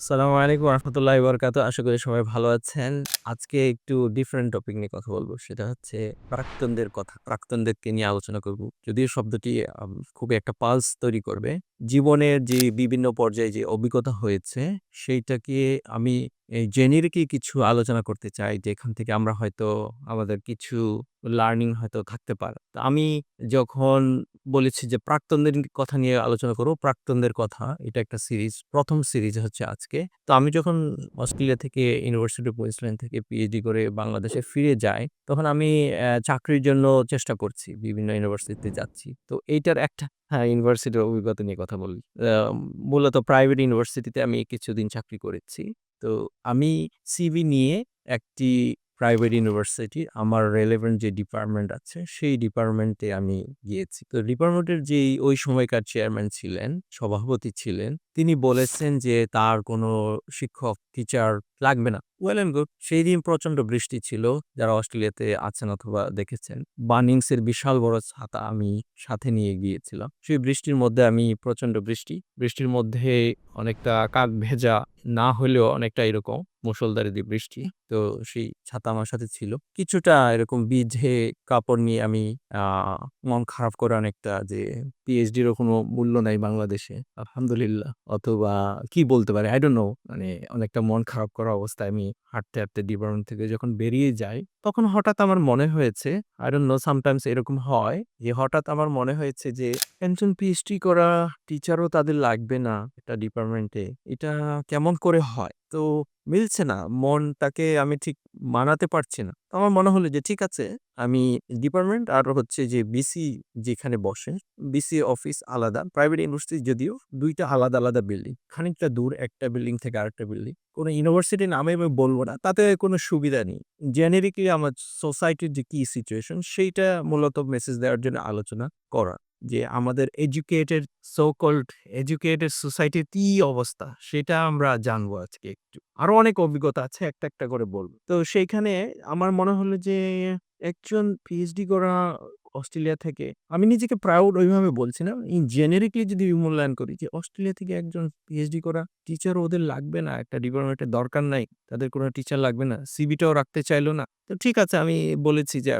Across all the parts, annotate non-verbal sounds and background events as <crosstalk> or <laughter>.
আসসালামু আলাইকুম রহমতুল্লাহি বরকাত আশা করি সবাই ভালো আছেন। আজকে একটু ডিফারেন্ট টপিক নিয়ে কথা বলব। সেটা হচ্ছে প্রাক্তনদের কথা। প্রাক্তনদেরকে নিয়ে আলোচনা করব। যদিও শব্দটি খুবই একটা পালস তৈরি করবে। জীবনের যে বিভিন্ন পর্যায়ে যে অভিজ্ঞতা হয়েছে, সেইটাকে আমি জেনেরিকই কিছু আলোচনা করতে চাই। যেখান থেকে আমরা হয়তো আমাদের কিছু লার্নিং হয়তো থাকতে পারে। আমি যখন বলেছি যে, প্রাক্তনদের কথা নিয়ে আলোচনা করব। প্রাক্তনদের কথা, এটা একটা সিরিজ, প্রথম সিরিজ হচ্ছে আজকে। তো আমি যখন অস্ট্রেলিয়া থেকে ইউনিভার্সিটি অফ কুইন্সল্যান্ড থেকে পিএইচডি করে বাংলাদেশে ফিরে যাই, তখন আমি চাকরির জন্য চেষ্টা করছি, বিভিন্ন ইউনিভার্সিটিতে যাচ্ছি। তো এইটার একটা হ্যাঁ ইউনিভার্সিটির অভিজ্ঞতা নিয়ে কথা বলি মূলত প্রাইভেট ইউনিভার্সিটিতে আমি কিছুদিন চাকরি করেছি। তো আমি সিভি নিয়ে একটি প্রাইভেট ইউনিভার্সিটি আমার রেলেভেন্ট যে ডিপার্টমেন্ট আছে, সেই ডিপার্টমেন্টে আমি গিয়েছি। তো ডিপার্টমেন্টের যে ওই সময়কার চেয়ারম্যান ছিলেন, সভাপতি ছিলেন, তিনি বলেছেন যে তার কোনো শিক্ষক টিচার লাগবে না। ওয়েল এন্ড গুড সেই দিন প্রচণ্ড বৃষ্টি ছিল, যারা অস্ট্রেলিয়াতে আছেন অথবা দেখেছেন। বার্নিংসের বিশাল বড় ছাতা আমি সাথে নিয়ে গিয়েছিলাম। সেই বৃষ্টির মধ্যে আমি প্রচণ্ড বৃষ্টি। বৃষ্টির মধ্যে অনেকটা কাক ভেজা না হলেও অনেকটা এরকম। মুষলধারে দিয়ে বৃষ্টি। তো সেই ছাতা আমার সাথে ছিল। কিছুটা এরকম বিঝে কাপড় নিয়ে আমি মন খারাপ করে অনেকটা যে পিএইচডিরও কোনো মূল্য নাই বাংলাদেশে। আলহামদুলিল্লাহ। অথবা কি বলতে পারে? আই ডোন্ট নো মানে অনেকটা মন খারাপ করা অবস্থায় আমি হাঁটতে হাঁটতে ডিপার্টমেন্ট থেকে যখন বেরিয়ে যাই, তখন হঠাৎ আমার মনে হয়েছে আই ডোন্ট নো সামটাইমস এরকম হয় যে হঠাৎ আমার মনে হয়েছে যে একজন পিএইচডি করা টিচারও তাদের লাগবে না একটা ডিপার্টমেন্টে এটা কেমন করে হয়? তো মিলছে না, মনটাকে আমি ঠিক মানাতে পারছি না। তো আমার মনে হলো যে, ঠিক আছে, আমি ডিপার্টমেন্ট আর হচ্ছে যে বিসি যেখানে বসে বিসি অফিস আলাদা, প্রাইভেট ইউনিভার্সিটি যদিও দুইটা আলাদা আলাদা বিল্ডিং, খানিকটা দূর, একটা বিল্ডিং থেকে আরেকটা বিল্ডিং। কোনো ইউনিভার্সিটির নামে আমি বলব না, তাতে কোনো সুবিধা নেই। জেনারিকলি আমার সোসাইটির যে, কি সিচুয়েশন সেইটা মূলত মেসেজ দেওয়ার জন্য আলোচনা করা। যে আমাদের এডুকেটেড সো কল্ড এডুকেটেড সোসাইটির কি অবস্থা? সেটা আমরা জানব আজকে একটু। আরও অনেক অভিজ্ঞতা আছে, একটা একটা করে বলব। তো সেইখানে আমার মনে হলো যে, একজন পিএইচডি করা অস্ট্রেলিয়া থেকে, আমি নিজেকে প্রাউড ওইভাবে বলছি না। জেনেরিকলি যদি মূল্যায়ন করি যে অস্ট্রেলিয়া থেকে একজন পিএইচডি করা টিচার ওদের লাগবে না, একটা ডিপার্টমেন্টের দরকার নাই, তাদের কোনো টিচার লাগবে না সিবিটাও রাখতে চাইলো না। তো ঠিক আছে, আমি বলেছি যে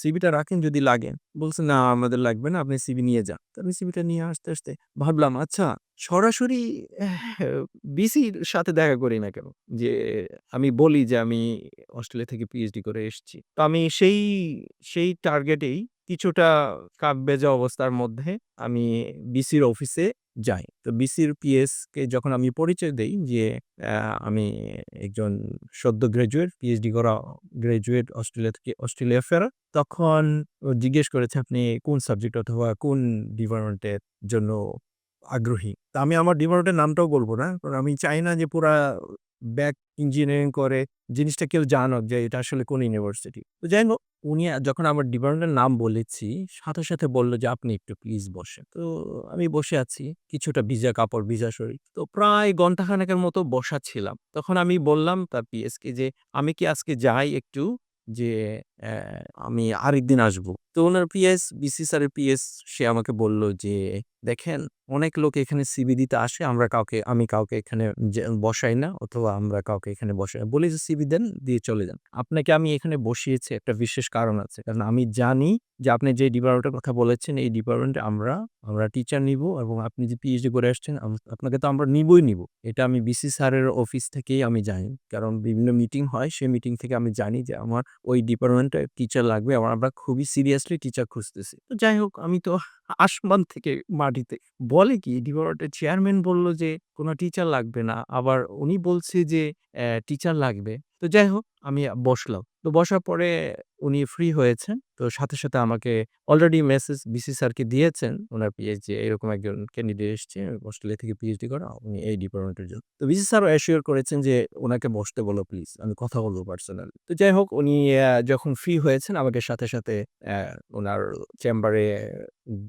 সিবিটা রাখেন যদি লাগে। বলছে, না, আমাদের লাগবে না, আপনি সিবি নিয়ে যান। তো আমি সিবিটা নিয়ে আসতে আসতে ভাবলাম আচ্ছা সরাসরি বিসির সাথে দেখা করি না কেন? যে আমি বলি যে আমি অস্ট্রেলিয়া থেকে পিএইচডি করে এসেছি। তো আমি সেই সেই টার্গেটেই কিছুটা কাক বেজা অবস্থার মধ্যে আমি বিসির অফিসে যাই। তো বিসির পিএস কে যখন আমি পরিচয় দেই যে আমি একজন সদ্য গ্রাজুয়েট পিএইচডি করা গ্রাজুয়েট অস্ট্রেলিয়া থেকে অস্ট্রেলিয়া ফেরা তখন জিজ্ঞেস করেছে, আপনি কোন সাবজেক্ট অথবা কোন ডিপার্টমেন্টের জন্য আগ্রহী? তা আমি আমার ডিপার্টমেন্টের নামটাও বলব না, কারণ আমি চাই না যে পুরা ব্যাক ইঞ্জিনিয়ারিং করে জিনিসটা কেউ জানো যে এটা আসলে কোন ইউনিভার্সিটি তো যাই হোক, উনি যখন আমার ডিপার্টমেন্টের নাম বলেছি, সাথে সাথে বলল যে আপনি একটু প্লিজ বসেন। তো আমি বসে আছি, কিছুটা ভিজা কাপড়, ভিজা শরীর। তো প্রায় ঘন্টাখানেকের মতো বসা ছিলাম। তখন আমি বললাম তার পিএসকে যে, আমি কি আজকে যাই একটু যে আমি আরেকদিন আসব। তো ওনার পিএস বিসি স্যারের পিএস সে আমাকে বলল যে, দেখেন, অনেক লোক এখানে সিবি দিতে আসে, আমরা কাউকে, আমি কাউকে এখানে বসাই না, অথবা আমরা কাউকে এখানে বসাই বলি যে সিবি দেন, দিয়ে চলে যান। আপনাকে আমি এখানে বসিয়েছি একটা বিশেষ কারণ আছে। কারণ আমি জানি যে আপনি যে ডিপার্টমেন্টের কথা বলেছেন, এই ডিপার্টমেন্টে আমরা আমরা টিচার নিব এবং আপনি যে পিএইচডি করে আসছেন আপনাকে তো আমরা নিবই নিব। এটা আমি বিসি স্যারের অফিস থেকেই আমি জানি। কারণ বিভিন্ন মিটিং হয়, সেই মিটিং থেকে আমি জানি যে আমার ওই ডিপার্টমেন্টে টিচার লাগবে। এবং আমরা খুবই সিরিয়াসলি টিচার খুঁজতেছি। তো যাই হোক, আমি তো আসমান থেকে মাটিতে। বলে কি ডিপার্টমেন্টের চেয়ারম্যান বলল যে, কোনো টিচার লাগবে না। আবার উনি বলছে যে টিচার লাগবে। তো যাই হোক, আমি বসলাম। তো বসার পরে উনি ফ্রি হয়েছেন। তো সাথে সাথে আমাকে অলরেডি মেসেজ বিসি স্যারকে দিয়েছেন। ওনার পিএইচডি এরকম একজন ক্যান্ডিডেট এসছে অস্ট্রেলিয়া থেকে পিএইচডি করা, উনি এই ডিপার্টমেন্টের জন্য। তো বিসি স্যারও অ্যাসিওর করেছেন যে ওনাকে বসতে বলো প্লিজ আমি কথা বলব পার্সোনালি তো যাই হোক, উনি যখন ফ্রি হয়েছেন, আমাকে সাথে সাথে ওনার চেম্বারে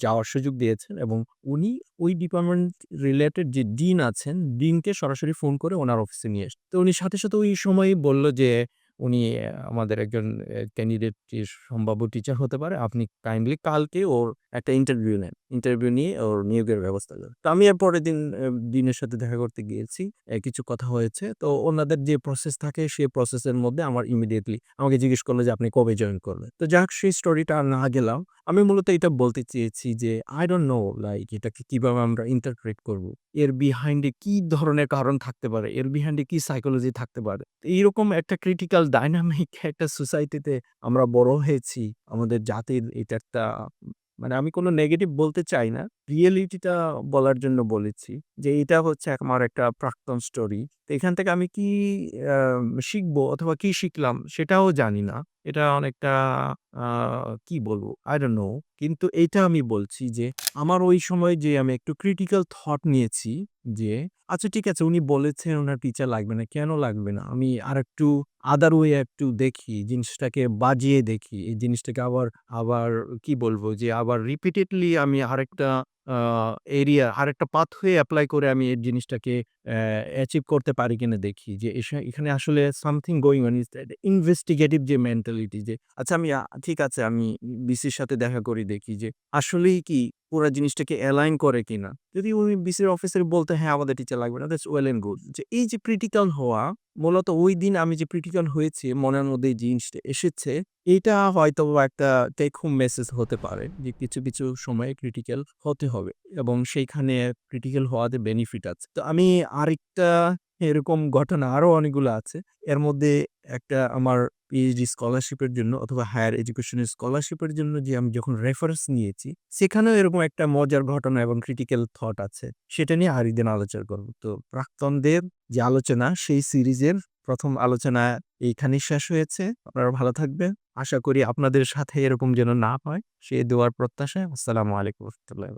যাওয়ার সুযোগ দিয়েছেন এবং উনি ওই ডিপার্টমেন্ট রিলেটেড যে ডিন আছেন ডিনকে সরাসরি ফোন করে ওনার অফিসে নিয়ে এসেছে তো উনি সাথে সাথে ওই সময়ই বলল যে উনি আমাদের একজন ক্যান্ডিডেট সম্ভাব্য টিচার হতে পারে। আপনি কাইন্ডলি কালকে ওর একটা ইন্টারভিউ নেন। ইন্টারভিউ নিয়ে ওর নিয়োগের ব্যবস্থা করে। তো আমি এর পরের দিন দিনের সাথে দেখা করতে গিয়েছি। কিছু কথা হয়েছে। তো ওনাদের যে প্রসেস থাকে, সেই প্রসেসের মধ্যে আমার ইমিডিয়েটলি আমাকে জিজ্ঞেস করল যে, আপনি কবে জয়েন করলেন তো যাক, সেই স্টোরিটা না গেলাম। আমি মূলত এটা বলতে চেয়েছি যে আই ডোন্ট নো লাইক এটাকে কীভাবে আমরা ইন্টারপ্রেট করব? এর বিহাইন্ডে কি ধরনের কারণ থাকতে পারে? এর বিহাইন্ডে কি সাইকোলজি থাকতে পারে? এইরকম একটা ক্রিটিক্যাল ডাইনামিক <laughs> একটা সোসাইটিতে আমরা বড় হয়েছি। আমাদের জাতির এটা একটা মানে আমি কোনো নেগেটিভ বলতে চাই না। রিয়েলিটিটা বলার জন্য বলেছি যে, এটা হচ্ছে আমার একটা প্রাক্তন স্টোরি তো এখান থেকে আমি কি শিখব অথবা কি শিখলাম সেটাও জানি না। এটা অনেকটা কি বলব? আই ডোন্ট নো কিন্তু এটা আমি বলছি যে, আমার ওই সময় যে আমি একটু ক্রিটিক্যাল থট নিয়েছি যে আচ্ছা ঠিক আছে, উনি বলেছেন ওনার টিচার লাগবে না, কেন লাগবে না? আমি আর একটু আদার ওয়ে একটু দেখি, জিনিসটাকে বাজিয়ে দেখি। এই জিনিসটাকে আবার আবার কি বলব যে, আবার রিপিটেডলি আমি আরেকটা এরিয়া আরেকটা পাথ হয়ে অ্যাপ্লাই করে আমি এই জিনিসটাকে অ্যাচিভ করতে পারি কিনা দেখি। যে এখানে আসলে something going on is investigative যে মেন্টালিটি যে আচ্ছা আমি ঠিক আছে, আমি বিসির সাথে দেখা করি, দেখি যে আসলেই কি পুরো জিনিসটাকে অ্যালাইন করে কিনা? যদি উনি বিসির অফিসার বলতে হ্যাঁ আমাদের টিচার লাগবে না দ্যাটস ওয়েল এন্ড গুড যে এই যে ক্রিটিক্যাল হওয়া, মূলত ওই দিন আমি যে ক্রিটিক্যাল হয়েছে, মনের মধ্যে এই জিনিসটা এসেছে, এটা হয়তো একটা টেক হোম মেসেজ হতে পারে, যে কিছু কিছু সময়ে ক্রিটিক্যাল হতে হবে এবং সেইখানে ক্রিটিক্যাল হওয়াতে বেনিফিট আছে। তো আমি আরেকটা এরকম ঘটনা আরও অনেকগুলো আছে। এর মধ্যে একটা আমার পিএইচডি স্কলারশিপের জন্য অথবা হায়ার এডুকেশনের স্কলারশিপের জন্য যে আমি যখন রেফারেন্স নিয়েছি, সেখানেও এরকম একটা মজার ঘটনা এবং ক্রিটিক্যাল থট আছে। সেটা নিয়ে আর দিন আলোচনা করব। তো প্রাক্তনদের যে আলোচনা, সেই সিরিজের প্রথম আলোচনা এইখানেই শেষ হয়েছে। আপনারা ভালো থাকবেন। আশা করি আপনাদের সাথে এরকম যেন না হয়। সেই দেওয়ার প্রত্যাশায় আসসালামু আলাইকুম রহমতুল্লাহ